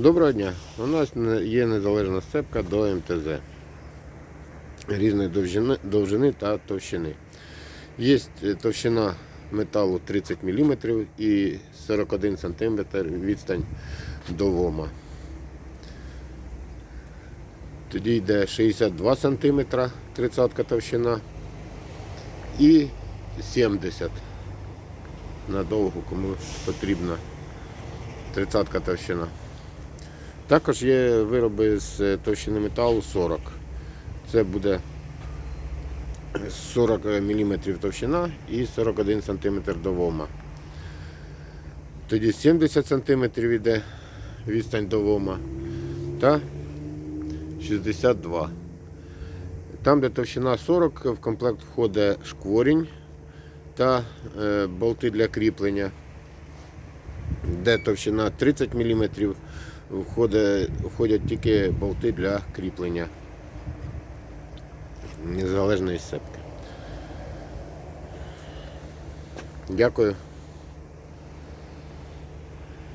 Доброго дня. У нас є незалежна сцепка до МТЗ різної довжини, довжини та товщини. Є е, товщина металу 30 мм і 41 см відстань до лома. Тоді йде 62 см 30 товщина і 70 на довгу, кому потрібна 30 товщина. Також є вироби з е, товщини металу 40. Це буде 40 мм товщина і 41 см до лома. Тоді 70 см йде відстань до лома та 62. Там, де товщина 40, в комплект входить шкворінь та е, болти для кріплення. Де товщина 30 мм, входять тільки болти для кріплення незалежної сепки. Дякую.